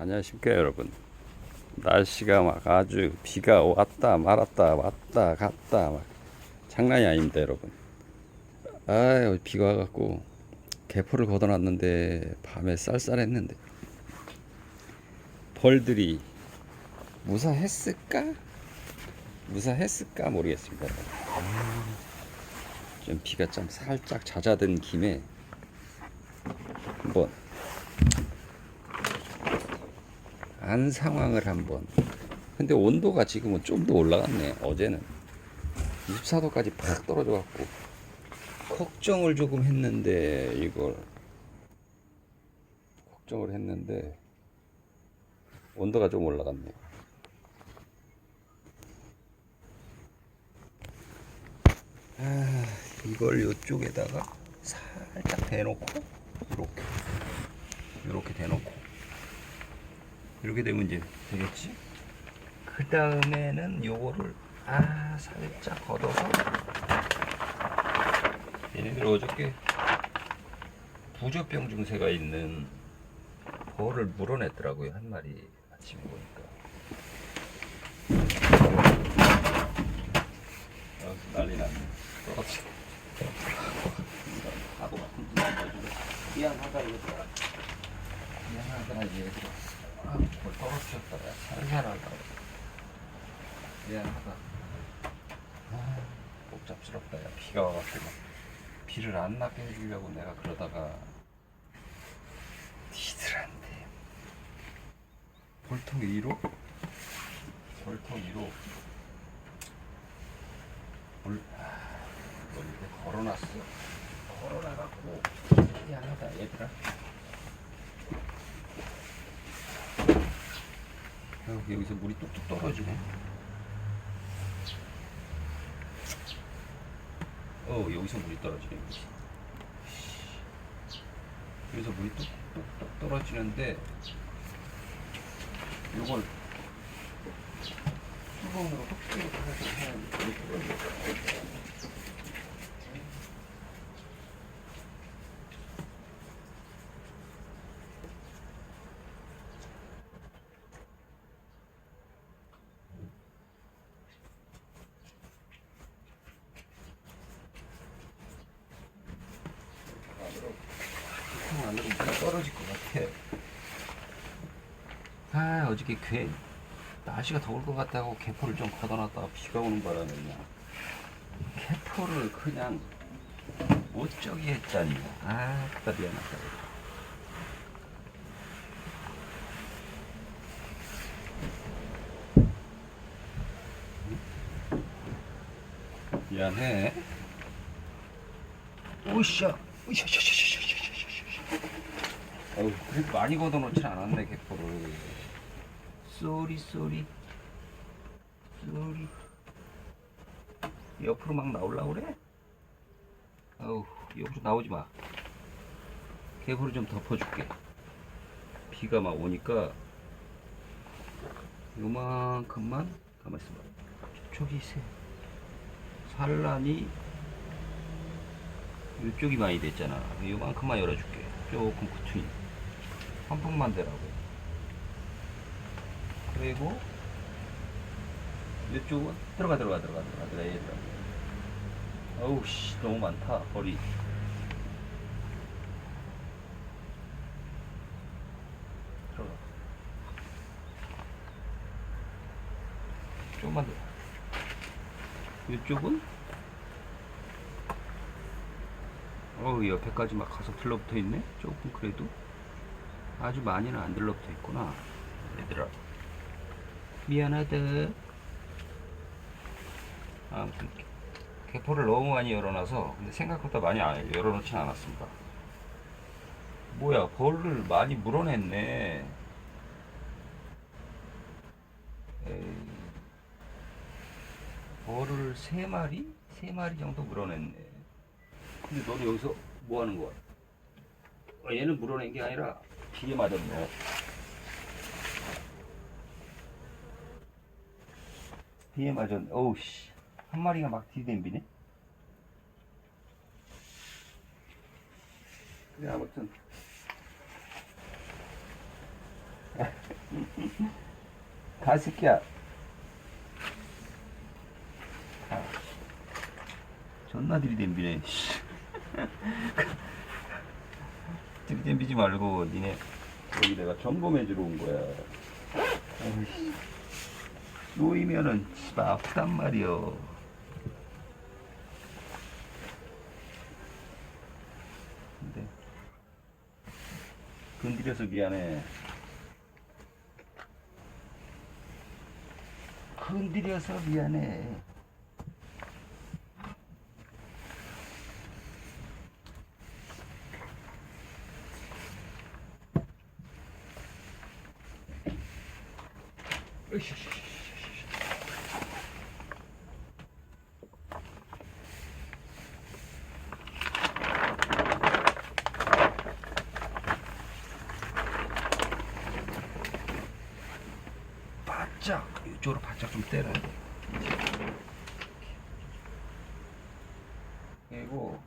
안녕하십니까 여러분 날씨가 막 아주 비가 왔다 말았다 왔다 갔다 막 장난이 아닙니다 여러분 아 비가 와갖고 개포를 걷어놨는데 밤에 쌀쌀했는데 벌들이 무사했을까? 무사했을까 모르겠습니다. 좀 비가 좀 살짝 잦아든 김에 한번 안 상황을 한번. 근데 온도가 지금은 좀 더 올라갔네. 어제는 24도까지 팍 떨어져 갖고 걱정을 조금 했는데 이걸 걱정을 했는데 온도가 좀 올라갔네. 아, 이걸 이쪽에다가 살짝 대놓고 이렇게 이렇게 대놓고 이렇게 되면 이제 되겠지? 그 다음에는 요거를 아 살짝 걷어서 얘네들 어저께 부조병 증세가 있는 벌을 물어냈더라고요 한 마리 아침에 보니까. 아, 난리 났네. 떨어지 해가지고 미안하다 이랬더라 미안하다 얘들아 아, 뭘 떨어뜨렸다가 살살하다 미안하다 아, 복잡스럽다 야. 비가 와가지고 막 비를 안 나게 해주려고 내가 그러다가 니들한테 볼통 위로? 볼통 위로. 물, 아, 뭘 이렇게 걸어놨어. 걸어놔갖고. 미안하다 얘들아 여기서 물이 뚝뚝 떨어지네. 어, 여기서 물이 떨어지네. 여기서. 물이 뚝뚝뚝 떨어지는데, 요걸 수건으로 흙기로 해서 떨어 안으로 물이 떨어질 것 같아. 아 어저께 괴 날씨가 더울 것 같다고 개포를 좀 걷어놨다가 비가 오는 바람에 그냥 개포를 그냥 못 저기 했잖니. 아 그다 미안하다. 미안해. 오샤. 으쌰샤샤샤샤샤샤샤. 그래도 많이 걷어놓진 않았네, 개포를. 쏘리, 쏘리. 쏘리. 옆으로 막 나오려고 그래? 어우, 옆으로 나오지 마. 개포를 좀 덮어줄게. 비가 막 오니까 요만큼만 가만 있어봐. 저기 있어. 산란이 이쪽이 많이 됐잖아. 이만큼만 열어줄게. 조금 구투인. 환풍만 대라고. 그리고 이쪽은 들어가 들어가 들어가 들어가 들어가 얘들아. 어우 씨 너무 많다 벌이. 들어가. 조금만 더. 이쪽은 어우 옆에까지 막 가서 들러붙어 있네 조금 그래도 아주 많이는 안 들러붙어 있구나 얘들아. 미안하다. 아무튼 개포를 너무 많이 열어놔서 근데 생각보다 많이 안- 열어놓진 않았습니다. 뭐야 벌을 많이 물어냈네. 에이, 벌을 세 마리? 세 마리 정도 물어냈네. 근데 너는 여기서 뭐 하는 거야? 어, 얘는 물어낸 게 아니라 비에 맞았네. 비에 맞았네. 어우, 씨. 한 마리가 막 뒤댐비네. 그래, 아무튼. 가 새끼야. 가. 존나 들이댐비네. 씨. 들이댐비지 말고 니네 여기 내가 점검해 주러 온 거야. 어이씨. 놓이면은 씨발 아프단 말이여. 근데 건드려서 미안해. 건드려서 미안해. 바짝 이쪽으로 바짝 좀 때려. 그리고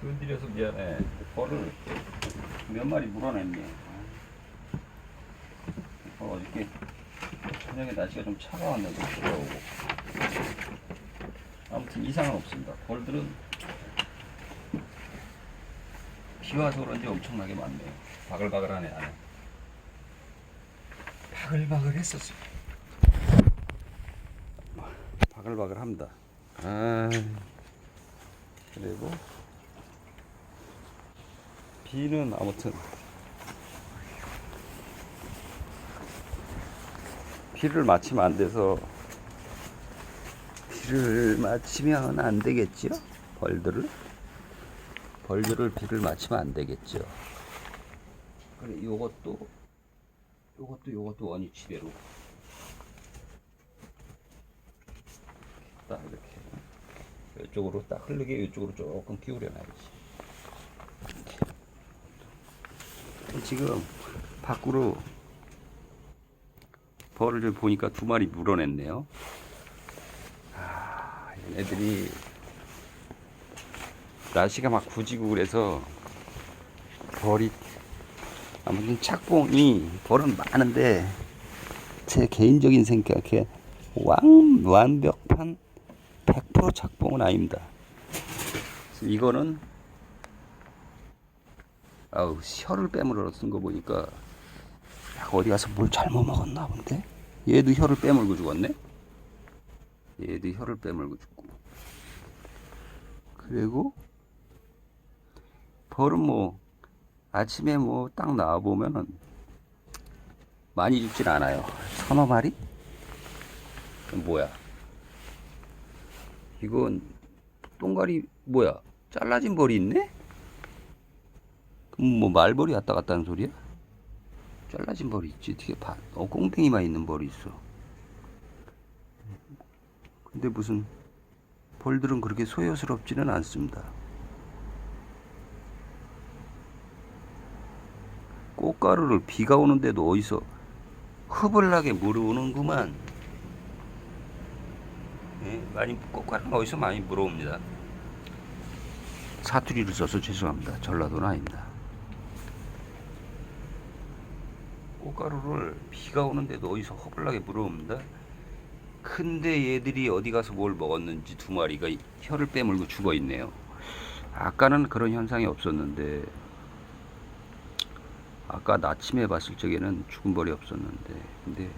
건드려서 미안해. 벌을 몇 마리 물어냈네. 어, 어저께 저녁에 날씨가 좀 차가웠는데 들어오고. 아무튼 이상은 없습니다. 벌들은 비 와서 그런지 엄청나게 많네요. 바글바글하네 안에. 바글바글 했었어요. 바글바글합니다. 아 그리고 비는 아무튼 비를 맞추면 안 돼서 비를 맞추면 안 되겠지요? 벌들을 벌들을 비를 맞추면 안 되겠죠. 그래 요것도 요것도 요것도 원위치대로 딱 이렇게 이쪽으로 딱 흐르게 이쪽으로 조금 기울여 놔야지. 지금 밖으로 벌을 보니까 두 마리 물어냈네요. 아, 얘네들이 날씨가 막 구지고 그래서 벌이 아무튼 착봉이 벌은 많은데 제 개인적인 생각에 왕 완벽한 100% 착봉은 아닙니다. 이거는 아우 혀를 빼물어 쓴 거 보니까 약 어디 가서 뭘 잘못 먹었나 본데 얘도 혀를 빼물고 죽었네. 얘도 혀를 빼물고 죽고 그리고 벌은 뭐 아침에 뭐 딱 나와 보면은 많이 죽진 않아요. 서너 마리? 뭐야? 이건 똥가리 뭐야? 잘라진 벌이 있네? 그럼 뭐 말벌이 왔다 갔다 하는 소리야? 잘라진 벌이 있지. 뒤에 봐. 어, 꽁댕이만 있는 벌이 있어. 근데 무슨 벌들은 그렇게 소요스럽지는 않습니다. 꽃가루를 비가 오는데도 어디서 흐블나게 물어오는구만. 예, 많이 꽃가루는 어디서 많이 물어옵니다. 사투리를 써서 죄송합니다. 전라도는 아닙니다. 꽃가루를 비가 오는데도 어디서 허블나게 물어옵니다. 근데 얘들이 어디 가서 뭘 먹었는지 두 마리가 혀를 빼물고 죽어 있네요. 아까는 그런 현상이 없었는데 아까 아침에 봤을 적에는 죽은 벌이 없었는데 근데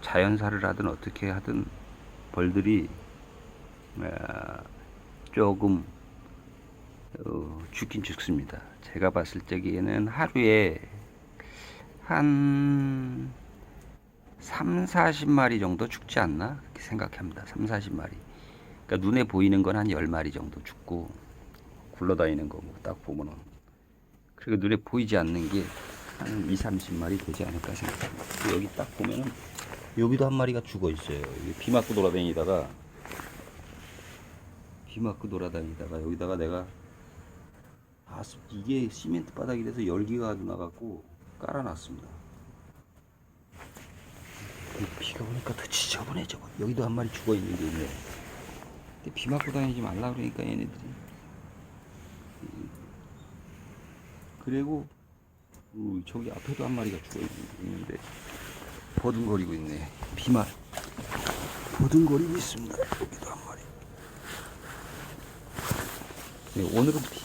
자연사를 하든 어떻게 하든 벌들이 아, 조금 어, 죽긴 죽습니다. 제가 봤을 적에는 하루에 한 3, 40마리 정도 죽지 않나? 그렇게 생각합니다. 3, 40마리. 그러니까 눈에 보이는 건 한 10마리 정도 죽고 굴러다니는 거뭐딱 보면은 그리고 눈에 보이지 않는 게 한 2, 30마리 되지 않을까 생각합니다. 여기 딱 보면은 여기도 한 마리가 죽어 있어요. 비 맞고 돌아다니다가 비 맞고 돌아다니다가 여기다가 내가 아 이게 시멘트 바닥이 돼서 열기가 나갖고 깔아놨습니다. 비가 오니까 더 지저분해져. 여기도 한 마리 죽어 있는 게 있네. 근데 비 맞고 다니지 말라 그러니까 얘네들이. 그리고 우, 저기 앞에도 한 마리가 죽어 있- 있는데 버둥거리고 있네. 비말 버둥거리고 있습니다. 여기도 한 마리. 네, 오늘은 비,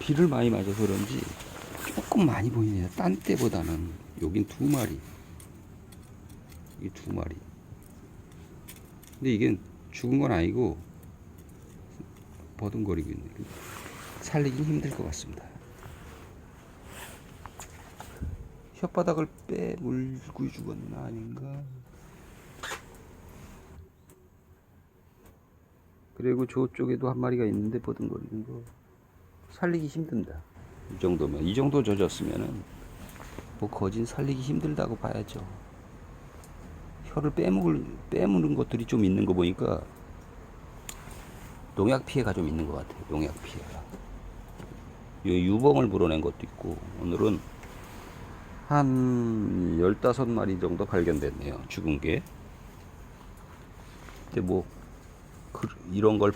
비를 많이 맞아서 그런지 조금 많이 보이네요. 딴 때보다는 여긴 두 마리. 이 두 마리. 근데 이게 죽은 건 아니고 버둥거리고 있네. 살리긴 힘들 것 같습니다. 혓바닥을 빼물고 죽었나 아닌가? 그리고 저쪽에도 한 마리가 있는데 버둥거리는 거 살리기 힘든다. 이 정도면 이 정도 젖었으면은 뭐 거진 살리기 힘들다고 봐야죠. 혀를 빼먹을 빼무는 것들이 좀 있는 거 보니까 농약 피해가 좀 있는 것 같아요. 농약 피해가. 요 유봉을 불어낸 것도 있고 오늘은 한 15마리 정도 발견됐네요. 죽은 게. 근데 뭐 그, 이런 걸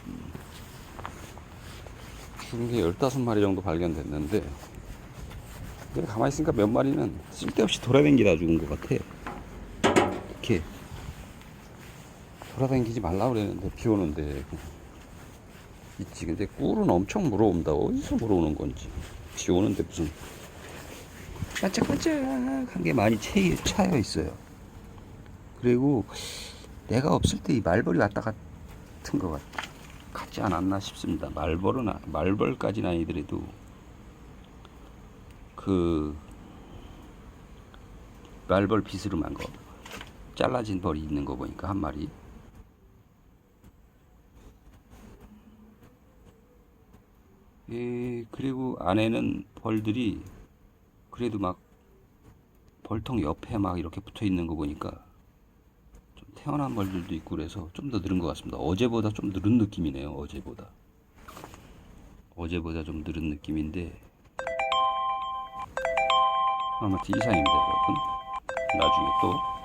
죽은 게 15마리 정도 발견됐는데 근데 가만히 있으니까 몇 마리는 쓸데없이 돌아다니다 죽은 것 같아. 이렇게 돌아다니지 말라 그랬는데 비 오는데 있지. 근데 꿀은 엄청 물어온다. 어디서 물어오는 건지. 비 오는데 무슨 반짝반짝한 게 많이 차- 차여 있어요. 그리고 내가 없을 때 이 말벌이 왔다 같은 것 같, 같지 않았나 싶습니다. 말벌은 아- 말벌까지는 아니더라도 그 말벌 비스름한 거 잘라진 벌이 있는 거 보니까 한 마리. 예, 그리고 안에는 벌들이 그래도 막 벌통 옆에 막 이렇게 붙어 있는 거 보니까 좀 태어난 벌들도 있고 그래서 좀 더 늘은 것 같습니다. 어제보다 좀 늘은 느낌이네요. 어제보다. 어제보다 좀 늘은 느낌인데 아무튼 이상입니다, 여러분. 나중에 또